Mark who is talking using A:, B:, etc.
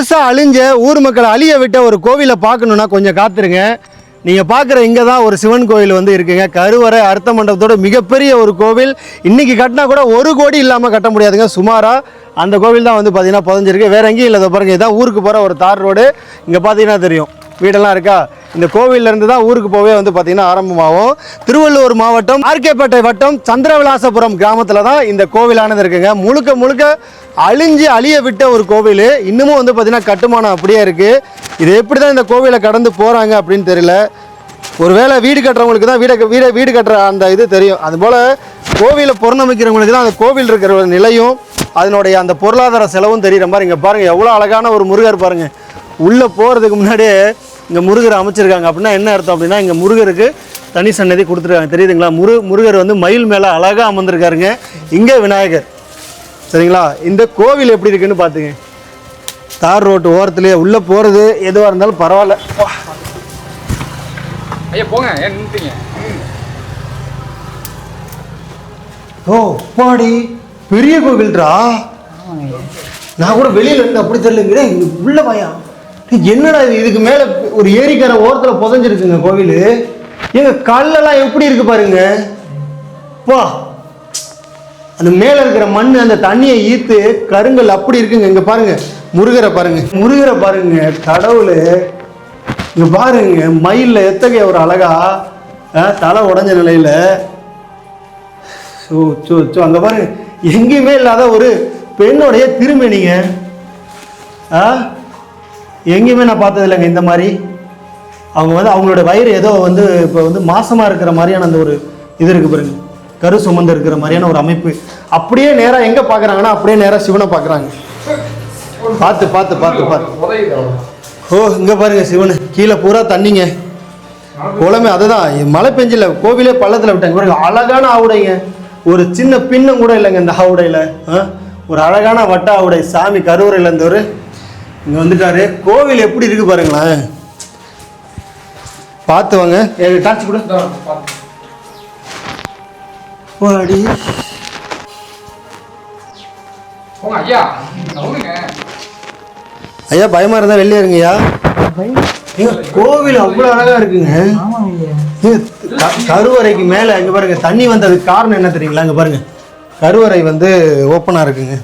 A: முழுசாக அழிஞ்ச ஊர் மக்களை அழிய விட்ட ஒரு கோவிலை பார்க்கணுன்னா கொஞ்சம் காத்துருங்க. நீங்கள் பார்க்குற இங்கே தான் ஒரு சிவன் கோவில் வந்து இருக்குங்க. கருவறை அர்த்த மண்டபத்தோட மிகப்பெரிய ஒரு கோவில். இன்றைக்கி கட்டினா கூட ஒரு கோடி இல்லாமல் கட்ட முடியாதுங்க. சுமாராக அந்த கோவில் தான் வந்து பார்த்திங்கன்னா புதஞ்சிருக்கு. வேறு எங்கேயும் இல்லை. இதோ பாருங்க இதான் ஊருக்கு போகிற ஒரு தார் ரோடு. இங்கே பார்த்தீங்கன்னா தெரியும். வீடெல்லாம் இருக்கா? இந்த கோவில்ல இருந்து தான் ஊருக்கு போவே வந்து பார்த்தீங்கன்னா ஆரம்பமாகும். திருவள்ளூர் மாவட்டம் ஆர்கேப்பேட்டை வட்டம் சந்திரவிலாசபுரம் கிராமத்தில் தான் இந்த கோவிலானது இருக்குங்க. முழுக்க முழுக்க அழிஞ்சு அழிய விட்ட ஒரு கோவில். இன்னமும் வந்து பார்த்தீங்கன்னா கட்டுமானம் அப்படியே இருக்குது இது எப்படி தான் இந்த கோவிலை கடந்து போகிறாங்க அப்படின்னு தெரியல. ஒருவேளை வீடு கட்டுறவங்களுக்கு தான் வீடு வீடு வீடு கட்டுற அந்த இது தெரியும். அதுபோல் கோவிலை புறநமைக்கிறவங்களுக்கு தான் அந்த கோவில் இருக்கிற ஒரு நிலையும் அதனுடைய அந்த பொருளாதார செலவும் தெரியுற மாதிரி இங்கே பாருங்கள் எவ்வளோ அழகான ஒரு முருகர் பாருங்கள் உள்ளே போகிறதுக்கு முன்னாடியே இங்கே முருகர் அமைச்சிருக்காங்க. அப்படின்னா என்ன அர்த்தம் அப்படின்னா இங்கே முருகருக்கு தனி சன்னதி கொடுத்துருக்காங்க. தெரியுதுங்களா? முரு முருகர் வந்து மயில் மேலே அழகாக அமர்ந்திருக்காருங்க. இங்கே விநாயகர். சரிங்களா? இந்த கோவில் எப்படி இருக்குன்னு பார்த்துங்க தார் ரோட்டு ஓரத்துலேயே உள்ளே போகிறது எதுவாக இருந்தாலும் பரவாயில்ல.
B: ஐயா போங்க. நின்றுட்டீங்க
A: ஓ பாடி. பெரிய கோவில்ரா? நான் கூட வெளியில இருந்து அப்படி தெரியலங்கிற உள்ள பயா என்னடா இது? இதுக்கு மேல ஒரு ஏரிக்கரை ஓரத்துல புதஞ்சிருக்குங்க கோவில். எங்க கல்லெல்லாம் எப்படி இருக்கு பாருங்க. வா அந்த மேல இருக்கிற மண் அந்த தண்ணியை ஈர்த்து கருங்கல் அப்படி இருக்குங்க. இங்க பாருங்க. முருகரை பாருங்க. முருகரை பாருங்க. கடவுள். இங்க பாருங்க. மயிலில் எத்தகைய ஒரு அழகா தலை உடஞ்ச நிலையில. ஸோ சோ சோ அங்கே பாருங்க. எங்கேயுமே இல்லாத ஒரு பெண்ணுடைய திருமணிங்க ஆ? எங்கேயுமே நான் பார்த்தது இல்லைங்க இந்த மாதிரி. அவங்க வந்து அவங்களோட வயிறு ஏதோ வந்து இப்போ வந்து மாசமாக இருக்கிற மாதிரியான அந்த ஒரு இது இருக்குது பாருங்க. கரு சுமந்து இருக்கிற மாதிரியான ஒரு அமைப்பு. அப்படியே நேராக எங்கே பார்க்குறாங்கன்னா அப்படியே நேராக சிவனை பார்க்குறாங்க பார்த்து பார்த்து பார்த்து பார்த்து. ஓ இங்கே பாருங்க சிவனு. கீழே பூரா தண்ணிங்க. குளமே அதுதான். மழை பெஞ்சில கோவிலே பள்ளத்தில் விட்டாங்க. பாருங்க அழகான ஆவுடைங்க. ஒரு சின்ன பின்னம் கூட இல்லைங்க இந்த ஆவுடையில். ஒரு அழகான வட்ட ஆவுடை. சாமி கருவறையில் இருந்தவர். இங்கே வந்துட்டாரு. கோவில் எப்படி இருக்கு பாருங்களேன். பார்த்து வாங்க. டார்ச் கூட வாடி
B: ஐயா.
A: பயமா இருந்தா வெளியே இருங்கய்யா. கோவில் அவ்வளோ அழகா இருக்குங்க. கருவறைக்கு மேல இங்க பாருங்க தண்ணி வந்ததுக்கு காரணம் என்ன தெரியுங்களா? இங்க பாருங்க. கருவறை வந்து ஓப்பனா இருக்குங்க.